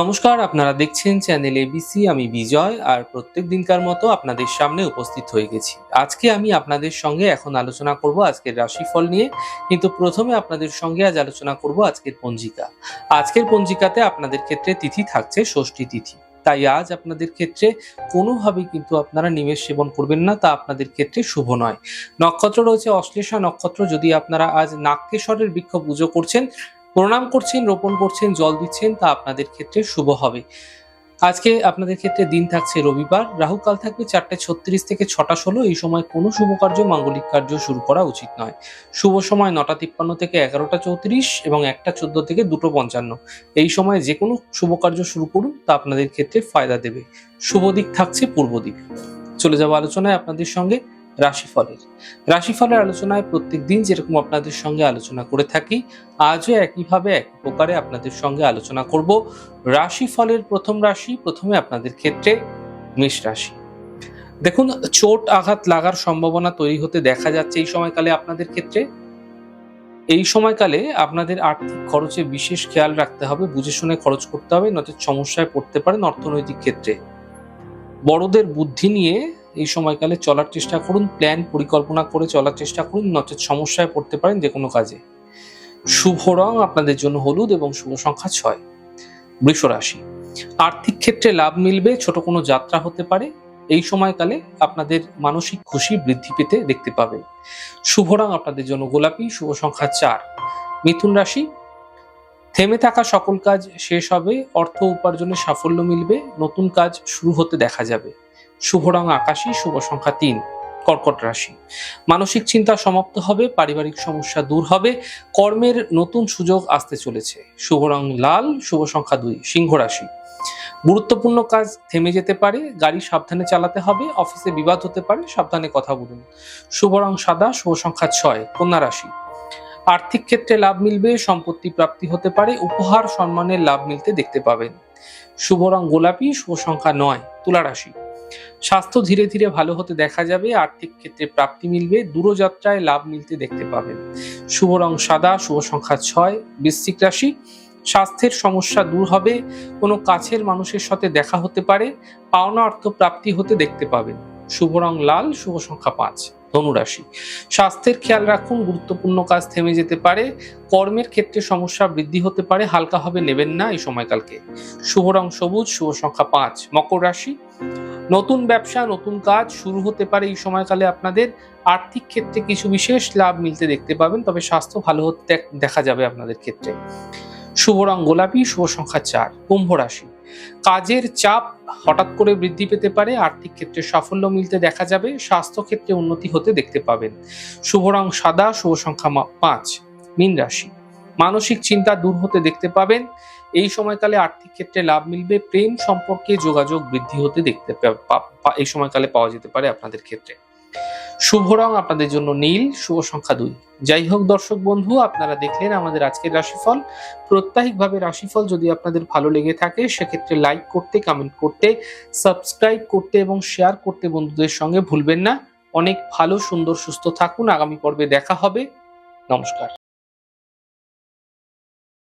নমস্কার, আপনারা দেখছেন চ্যানেল এবিসি আমি বিজয়, আর প্রত্যেক দিনকার মতো আপনাদের সামনে উপস্থিত হয়ে গেছি। আজকে আমি আপনাদের সঙ্গে এখন আলোচনা করব আজকের রাশিফল নিয়ে, কিন্তু প্রথমে আপনাদের সঙ্গে আজ আলোচনা করব আজকের পঞ্জিকা। আজকের পঞ্জিকাতে আপনাদের ক্ষেত্রে তিথি থাকছে ষষ্ঠী তিথি। তাই আজ আপনাদের ক্ষেত্রে কোনোভাবেই কিন্তু আপনারা নিমেষ সেবন করবেন না, তা আপনাদের ক্ষেত্রে শুভ নয়। নক্ষত্র রয়েছে অশ্লেষা নক্ষত্র, যদি আপনারা আজ নাক্যেশ্বরের বৃক্ষ পুজো করছেন প্রণাম করছেন, রোপণ করছেন, জল দিচ্ছেন, তা আপনাদের ক্ষেত্রে শুভ হবে। আজকে আপনাদের ক্ষেত্রে দিন থাকছে রবিবার। রাহুকাল থাকবে চারটে ছত্রিশ থেকে ছটা ষোলো। এই সময় কোনো শুভ কার্য, মাঙ্গলিক কার্য শুরু করা উচিত নয়। শুভ সময় নটা তিপ্পান্ন থেকে এগারোটা চৌত্রিশ এবং একটা চোদ্দ থেকে দুটো পঞ্চান্ন। এই সময় যে কোনো শুভ কার্য শুরু করুন, তা আপনাদের ক্ষেত্রে ফায়দা দেবে। শুভ দিক থাকছে পূর্ব দিক। চলে যাব আলোচনায় আপনাদের সঙ্গে। রাশিফলের। রাশিফলের আলোচনায় প্রত্যেক দিন যেরকম আপনাদের সঙ্গে আলোচনা করে থাকি, আজও একইভাবে এক প্রকারে আপনাদের সঙ্গে আলোচনা করব। রাশিফলের প্রথম রাশি, প্রথমে আপনাদের ক্ষেত্রে মেষ রাশি। দেখুন, চোট আঘাত লাগার সম্ভাবনা তৈরি হতে দেখা যাচ্ছে এই সময়কালে আপনাদের ক্ষেত্রে। এই সময়কালে আপনাদের আর্থিক খরচে বিশেষ খেয়াল রাখতে হবে, বুঝে শুনে খরচ করতে হবে নচেত সমস্যায় পড়তে পারেন অর্থনৈতিক ক্ষেত্রে। বড়দের বুদ্ধি নিয়ে এই সময়কালে চলার চেষ্টা করুন প্ল্যান পরিকল্পনা করে চলার চেষ্টা করুন, নচেত সমস্যায় পড়তে পারেন যে কোনো কাজে। শুভ রং আপনাদের জন্য হলুদ এবং শুভ সংখ্যা ছয়। বৃষ রাশি, আর্থিক ক্ষেত্রে লাভ মিলবে, ছোট কোনো যাত্রা হতে পারে। এই সময়কালে আপনাদের মানসিক খুশি বৃদ্ধি পেতে দেখতে পাবেন শুভ রং আপনাদের জন্য গোলাপি, শুভ সংখ্যা চার। মিথুন রাশি, থেমে থাকা সকল কাজ শেষ হবে, অর্থ উপার্জনে সাফল্য মিলবে, নতুন কাজ শুরু হতে দেখা যাবে। শুভ রং আকাশী, শুভ সংখ্যা তিন, কর্কট রাশি। মানসিক চিন্তা সমাপ্ত হবে, পারিবারিক সমস্যা দূর হবে, কর্মের নতুন সুযোগ আসতে চলেছে। শুভ রং লাল, শুভ সংখ্যা দুই, সিংহ রাশি। গুরুত্বপূর্ণ কাজ থেমে যেতে পারে, গাড়ি সাবধানে চালাতে হবে, অফিসে বিবাদ হতে পারে, সাবধানে কথা বলুন। শুভ রং সাদা, শুভ সংখ্যা ছয়, কন্যা রাশি। আর্থিক ক্ষেত্রে লাভ মিলবে, সম্পত্তি প্রাপ্তি হতে পারে, উপহার, সম্মানের লাভ মিলতে দেখতে পাবেন। শুভ রং গোলাপি, শুভ সংখ্যা নয়, তুলা রাশি। স্বাস্থ্য ধীরে ধীরে ভালো হতে দেখা যাবে, আর্থিক ক্ষেত্রে প্রাপ্তি মিলবে, দূরযাত্রায় লাভ মিলতে দেখতে পাবেন। শুভ রং সাদা, শুভ সংখ্যা ছয়, বৃশ্চিক রাশি, স্বাস্থ্যের সমস্যা দূর হবে, কোনো কাছের মানুষের সাথে দেখা হতে পারে, পাওনা অর্থ প্রাপ্তি হতে দেখতে পাবেন। শুভ রং লাল, শুভ সংখ্যা পাঁচ ধনুরাশি স্বাস্থ্যের খেয়াল রাখুন, গুরুত্বপূর্ণ কাজ থেমে যেতে পারে, কর্মের ক্ষেত্রে সমস্যা বৃদ্ধি হতে পারে হালকাভাবে নেবেন না এই সময়কালকে। শুভ রং সবুজ, শুভ সংখ্যা পাঁচ, মকর রাশি। নতুন ব্যবসা, নতুন কাজ শুরু হতে পারে এই সময়কালে আপনাদের। আর্থিক ক্ষেত্রে কিছু বিশেষ লাভ মিলতে দেখতে পাবেন, তবে স্বাস্থ্য ভালো হতে দেখা যাবে আপনাদের ক্ষেত্রে। শুভ রং গোলাপি, শুভ সংখ্যা চার, কুম্ভ রাশি। কাজের চাপ হঠাৎ করে বৃদ্ধি পেতে পারে, আর্থিক ক্ষেত্রে সাফল্য মিলতে দেখা যাবে, স্বাস্থ্য ক্ষেত্রে উন্নতি হতে দেখতে পাবেন। শুভ রং সাদা, শুভ সংখ্যা পাঁচ, মীন রাশি। মানসিক চিন্তা দূর হতে দেখতে পাবেন। এই সময়কালে আর্থিক ক্ষেত্রে লাভ মিলবে, প্রেম সম্পর্কে যোগাযোগ বৃদ্ধি হতে দেখতে এই সময়কালে পাওয়া যেতে পারে আপনাদের ক্ষেত্রে। শুভ রং আপনাদের জন্য নীল, শুভ সংখ্যা দুই। যাই হোক দর্শক বন্ধু, আপনারা দেখলেন আমাদের আজকের রাশিফল। প্রত্যাহিকভাবে রাশিফল যদি আপনাদের ভালো লেগে থাকে, সেক্ষেত্রে লাইক করতে কমেন্ট করতে সাবস্ক্রাইব করতে এবং শেয়ার করতে বন্ধুদের সঙ্গে ভুলবেন না। অনেক ভালো, সুন্দর, সুস্থ থাকুন। আগামী পর্বে দেখা হবে। নমস্কার।